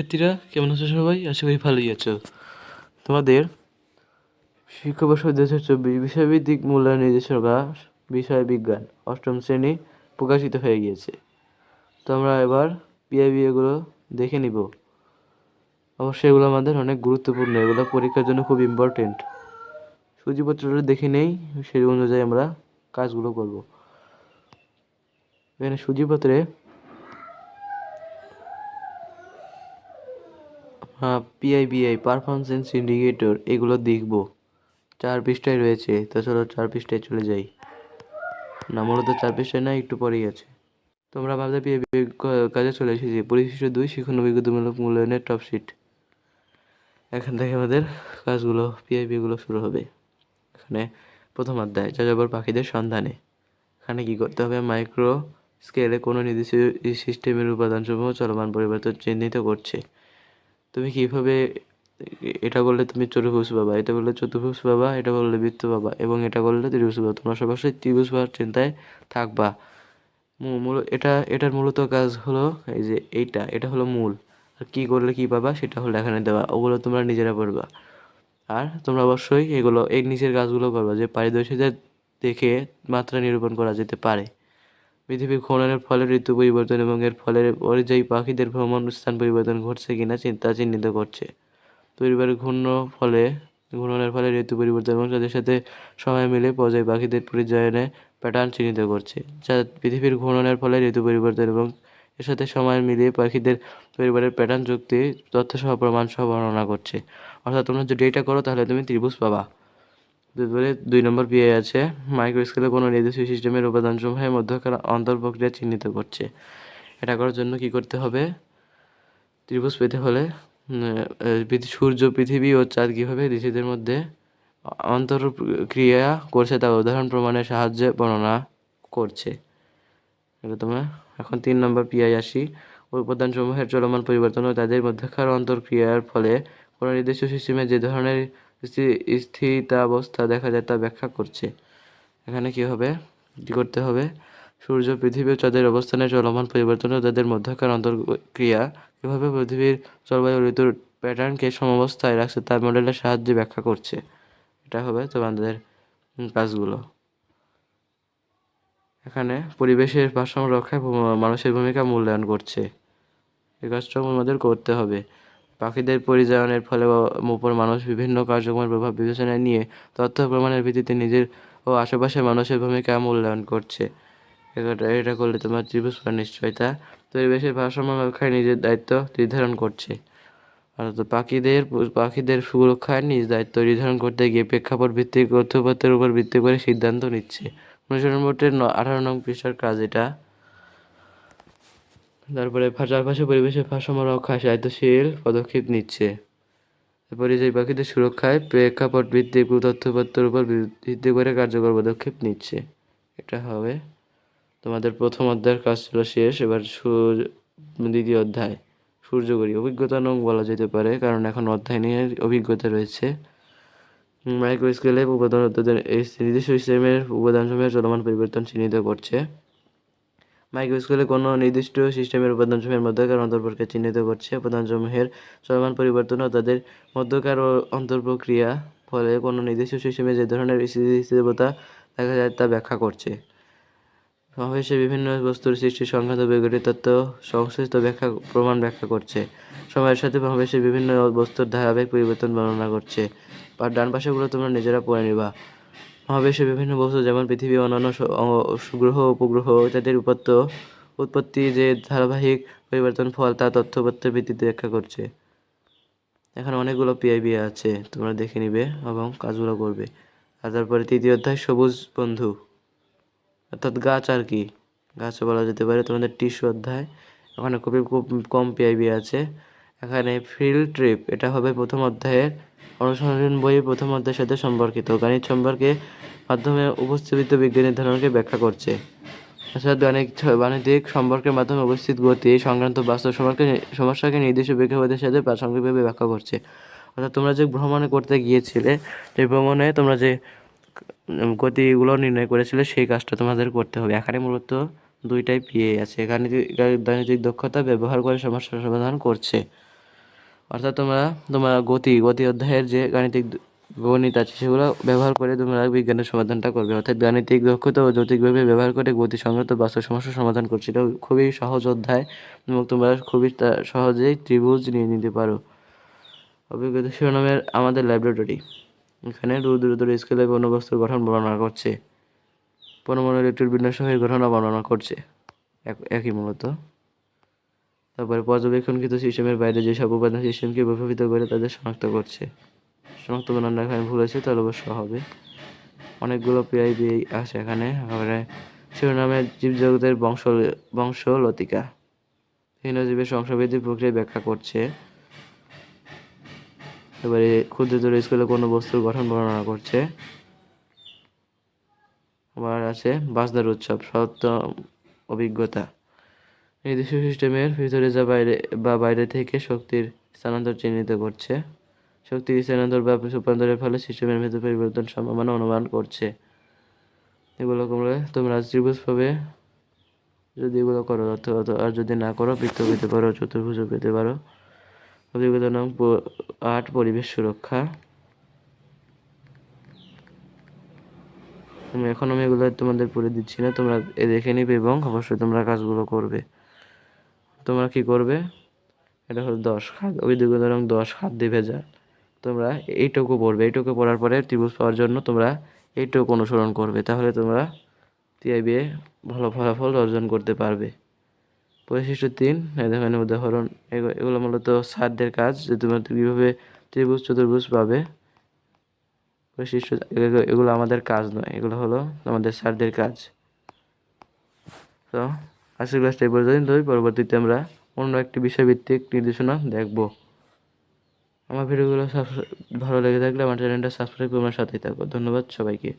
শিক্ষার্থীরা, কেমন আছো সবাই? আশা করি ভালোই আছো। তোমাদের শিক্ষাবর্ষ দু হাজার চব্বিশ বিষয়ভিত্তিক মূল্যায়ন নির্দেশনা বিষয় বিজ্ঞান অষ্টম শ্রেণি প্রকাশিত হয়ে গিয়েছে। তো আমরা এবার পিআইবি এগুলো দেখে নিব। অবশ্যই এগুলো আমাদের অনেক গুরুত্বপূর্ণ, এগুলো পরীক্ষার জন্য খুব ইম্পর্টেন্ট সূচিপত্রটা দেখে নেই, সেই অনুযায়ী আমরা কাজগুলো করব। এখানে সূচিপত্রে পিআইবিআই পারফরমেন্স ইন্ডিকেটর এগুলো দেখব। চার পৃষ্ঠায় রয়েছে, তো চলো চার পৃষ্ঠায় চলে যাই। না, মূলত চার পৃষ্ঠায় না, একটু পরেই আছে। তোমরা ভাবতে পিআইবি কাজে চলে এসেছি। পরিশিষ্ট দুই শিক্ষণ অভিজ্ঞতামূলক মূল্যায়নের টপ শিট এখান থেকে আমাদের কাজগুলো পিআইবিগুলো শুরু হবে। এখানে প্রথম অধ্যায়, যাযাবর পাখিদের সন্ধানে। এখানে কি করতে হবে? মাইক্রো স্কেলে কোনো নির্দিষ্ট সিস্টেমের উপাদানসমূহ চলমান পরিবর্তন চিহ্নিত করছে। তুমি কীভাবে এটা করলে তুমি চতুর্ভুজ পাবা? এটা বললে চতুর্ভুজ পাবা, এটা বললে বৃত্ত পাবা এবং এটা করলে ত্রিভুজ পাবা। তোমরা অবশ্যই ত্রিভুজ পাওয়ার চিন্তায় থাকবা। মূল এটা, এটার মূলত কাজ হলো এই যে এইটা, এটা হলো মূল। আর কী করলে কী পাবা সেটা হলো এখানে দেওয়া, ওগুলো তোমরা নিজেরা পড়বা আর তোমরা অবশ্যই এগুলো, এই নিচের কাজগুলো করবা যে পারিদর্শিতা দেখে মাত্রা নিরূপণ করা যেতে পারে। পৃথিবীর ঘূর্ণনের ফলে ঋতু পরিবর্তন এবং এর ফলে পরিযায়ী পাখিদের ভ্রমণ স্থান পরিবর্তন ঘটছে কিনা চিন্তা চিহ্নিত করছে। পরিবারের ঘূর্ণ ফলে, ঘূর্ণনের ফলে ঋতু পরিবর্তন এবং তাদের সাথে সময় মিলে পর্যায়ী পাখিদের পরিচয়নে প্যাটার্ন চিহ্নিত করছে, যা পৃথিবীর ঘূর্ণনের ফলে ঋতু পরিবর্তন এবং এর সাথে সময় মিলিয়ে পাখিদের পরিবারের প্যাটার্ন যুক্তি তথ্য সহ প্রমাণ সহ বর্ণনা করছে। অর্থাৎ তোমরা যদি এটা করো, তাহলে তুমি ত্রিভুজ পাবা। তারপরে দুই নম্বর পিএ আছে। মাইক্রো স্কেলে কোনো নির্দিষ্ট সিস্টেমের উপাদানসমূহের মধ্যকার অন্তর প্রক্রিয়া চিহ্নিত করছে। এটা করার জন্য কি করতে হবে? ত্রিভুজ পেতে হলে সূর্য, পৃথিবী ও চাঁদ কীভাবে ঋষিদের মধ্যে অন্তর্ক্রিয়া করছে তা উদাহরণ প্রমাণের সাহায্যে বর্ণনা করছে। এটা তোমরা এখন তিন নম্বর পিআই আসি। উপাদানসমূহের চলমান পরিবর্তন ও তাদের মধ্যকার অন্তর্ক্রিয়ার ফলে কোনো নির্দিষ্ট সিস্টেমে যে ধরনের স্থিতাবস্থা দেখা যায় তা ব্যাখ্যা করছে। এখানে কি হবে? কী করতে হবে? সূর্য পৃথিবী চাঁদের অবস্থানের চলমান পরিবর্তন তাদের মধ্যকার অন্তর্ক্রিয়া কীভাবে পৃথিবীর জলবায়ু ঋতুর প্যাটার্নকে সমাবস্থায় রাখছে তা মডেলের সাহায্যে ব্যাখ্যা করছে। এটা হবে তোমাদের কাজগুলো। এখানে পরিবেশের ভারসাম্য রক্ষায় মানুষের ভূমিকা মূল্যায়ন করছে। এই কাজটা আমাদের করতে হবে। পাখিদের পরিযায়নের ফলে উপর মানুষ বিভিন্ন কার্যক্রমের প্রভাব বিবেচনায় নিয়ে তথ্য প্রমাণের ভিত্তিতে নিজের ও আশেপাশের মানুষের ভূমিকা মূল্যায়ন করছে। এটা এটা করলে তোমার ত্রিভুজ নিশ্চয়তা পরিবেশের ভারসাম্য রক্ষায় নিজের দায়িত্ব নির্ধারণ করছে। অর্থাৎ পাখিদের পাখিদের সুরক্ষায় নিজ দায়িত্ব নির্ধারণ করতে গিয়ে প্রেক্ষাপট ভিত্তিক তথ্যপত্রের উপর ভিত্তি করে সিদ্ধান্ত নিচ্ছে। অনুসরণ বোর্ডের আঠারো নং পৃষ্ঠার কাজ এটা। তারপরে চারপাশে পরিবেশের ভারসাম্য রক্ষায় দায়িত্বশীল পদক্ষেপ নিচ্ছে। পরিযায়ী পাখিদের সুরক্ষায় প্রেক্ষাপট ভিত্তিক তথ্যপত্রের উপর ভিত্তি করে কার্যকর পদক্ষেপ নিচ্ছে। এটা হবে তোমাদের প্রথম অধ্যায়ের কাজ ছিল শেষ, এবার দ্বিতীয় অধ্যায়। সূর্যগড়ি। অভিজ্ঞতা নং বলা যেতে পারে, কারণ এখন অধ্যায় নিয়ে অভিজ্ঞতা রয়েছে। মাইক্রো স্কেলে উপাদান এই নির্দিষ্ট সিস্টেমের উপাদানসমূহের চলমান পরিবর্তন চিহ্নিত করছে। মাইক্রো স্কেলে কোনো নির্দিষ্ট সিস্টেমের উপাদান উপাদানসমূহের মধ্যকার অন্তর্প্রক্রিয়া চিহ্নিত করছে। উপাদানসমূহের চলমান পরিবর্তন ও তাদের মধ্যকার অন্তর্প্রক্রিয়া ফলে কোনো নির্দিষ্ট সিস্টেমে যে ধরনের স্থিতিবতা দেখা যায় তা ব্যাখ্যা করছে। সমাবেশে বিভিন্ন বস্তুর সৃষ্টি সংক্রান্ত বৈজ্ঞানিক তত্ত্ব সংশ্লিষ্ট ব্যাখ্যা, প্রমাণ ব্যাখ্যা করছে। সময়ের সাথে সমাবেশে বিভিন্ন বস্তুর ধারাবাহিক পরিবর্তন বর্ণনা করছে। বা ডান পাশেগুলো তোমরা নিজেরা পড়ে নিবা। মহাবিশ্বের বিভিন্ন বস্তু, যেমন পৃথিবী, অন্যান্য গ্রহ, উপগ্রহ ইত্যাদির উপাত্ত উৎপত্তি যে ধারাবাহিক পরিবর্তন, ফল, তা তথ্যপত্রের ভিত্তিতে ব্যাখ্যা করছে। এখানে অনেকগুলো পিআইবি আছে, তোমরা দেখে নিবে এবং কাজগুলো করবে। আর তারপরে তৃতীয় অধ্যায়, সবুজ বন্ধু। অর্থাৎ গাছ আর কি? গাছও বলা যেতে পারে। তোমাদের টিস্যু অধ্যায়, ওখানে খুবই খুব কম পিআইবি আছে। এখানে ফিল্ড ট্রিপ এটা হবে প্রথম অধ্যায়ের অনুসন্ধান বইয়ের প্রথম অধ্যায়ের সাথে সম্পর্কিত। গণিত সম্পর্কে মাধ্যমে উপস্থাপিত বিজ্ঞানের ধারণাকে ব্যাখ্যা করছে। বাণিজ্যিক সম্পর্কের মাধ্যমে উপস্থিত গতি, সংক্রান্ত বাস্তব সম্পর্কে সমস্যাকে নির্দিষ্ট প্রেক্ষাপটের সাথে প্রাসঙ্গিকভাবে ব্যাখ্যা করছে। অর্থাৎ তোমরা যে ভ্রমণে করতে গিয়েছিলে সেই ভ্রমণে তোমরা যে গতিগুলো নির্ণয় করেছিলে, সেই কাজটা তোমাদের করতে হবে। এখানে মূলত দুইটাই পিএ আছে। গাণিতিক গাণিতিক দক্ষতা ব্যবহার করে সমস্যার সমাধান করছে। অর্থাৎ তোমরা তোমরা গতি গতি অধ্যায়ের যে গাণিতিক গণিত আছে, সেগুলো ব্যবহার করে তোমরা বিজ্ঞানের সমাধানটা করবে। অর্থাৎ গাণিতিক দক্ষতা ও যৌতিকভাবে ব্যবহার করে গতি সংক্রান্ত বাস্তব সমস্যার সমাধান করছে। এটা খুবই সহজ অধ্যায় এবং তোমরা খুবই সহজেই ত্রিভুজ নিয়ে নিতে পারো। অভিজ্ঞতা শিরোনামের আমাদের ল্যাবরেটরি এখানে দূর দূরতর স্কেলে কোনো বস্তুর গঠন বর্ণনা করছে। পরমাণু ইলেকট্রন বিন্যাস এর গঠন বর্ণনা করছে। এক- একই মূলত। তারপরে পর্যবেক্ষণকৃত সিস্টেমের বাইরে যেসব উপাদান সিস্টেমকে প্রভাবিত করে তাদের শনাক্ত করছে। শনাক্ত বানানটা এখানে ভুল আছে, তাহলে অবশ্য হবে। অনেকগুলো পিআইবি আছে এখানে, তারপরে শিরোনামের জীবজগতের বংশ বংশ লতিকা বিভিন্ন জীবের বংশবৃদ্ধি প্রক্রিয়া ব্যাখ্যা করছে। এবারে ক্ষুদ্রতর স্কেলে কোনো বস্তুর গঠন বর্ণনা করছে। আবার আছে বাসদার উৎসব, সত্য, অভিজ্ঞতা। নির্দিষ্ট সিস্টেমের ভিতরে যা বাইরে বা বাইরে থেকে শক্তির স্থানান্তর চিহ্নিত করছে, শক্তির স্থানান্তর বা রূপান্তরের ফলে সিস্টেমের ভেতর পরিবর্তন সম্ভাবনা অনুমান করছে। এগুলো তোমরা ত্রিভুজ পাবে। যদি এগুলো করো, অথবা- আর যদি না করো, বৃত্ত পেতে পারো, চতুর্ভুজ পেতে পারো। অভিজ্ঞতা নাম আট, পরিবেশ সুরক্ষা। আমি এখন আমি এগুলো তোমাদের পড়ে দিচ্ছি না, তোমরা এ দেখে নিবে এবং অবশ্যই তোমরা কাজগুলো করবে। তোমরা কি করবে? এটা হলো দশ খাদ অভিজ্ঞতা রং দশ হাত দিয়ে ভেজা তোমরা এইটুকু পড়বে, এইটুকু পড়ার পরে ত্রিভুজ পাওয়ার জন্য তোমরা এইটুকু অনুসরণ করবে, তাহলে তোমরা টিআইবি ভালো ফলাফল অর্জন করতে পারবে। বৈশিষ্ট্য তিন, এই দেখেন উদাহরণ এগু- এগুলো মূলত সাধ্যের কাজ, যে তোমরা কীভাবে ত্রিভুজ, চতুর্ভুজ পাবে। বৈশিষ্ট্য এগুলো- আমাদের কাজ নয়, এগুলো হলো আমাদের স্যারদের কাজ। তো আজকের ক্লাসটা এই পর্যন্তই পরবর্তীতে আমরা অন্য একটি বিষয়ভিত্তিক নির্দেশনা দেখব। আমার ভিডিওগুলো ভালো লেগে থাকলে আমার চ্যানেলটা সাবস্ক্রাইব করে আমার সাথেই থাকো। ধন্যবাদ সবাইকে।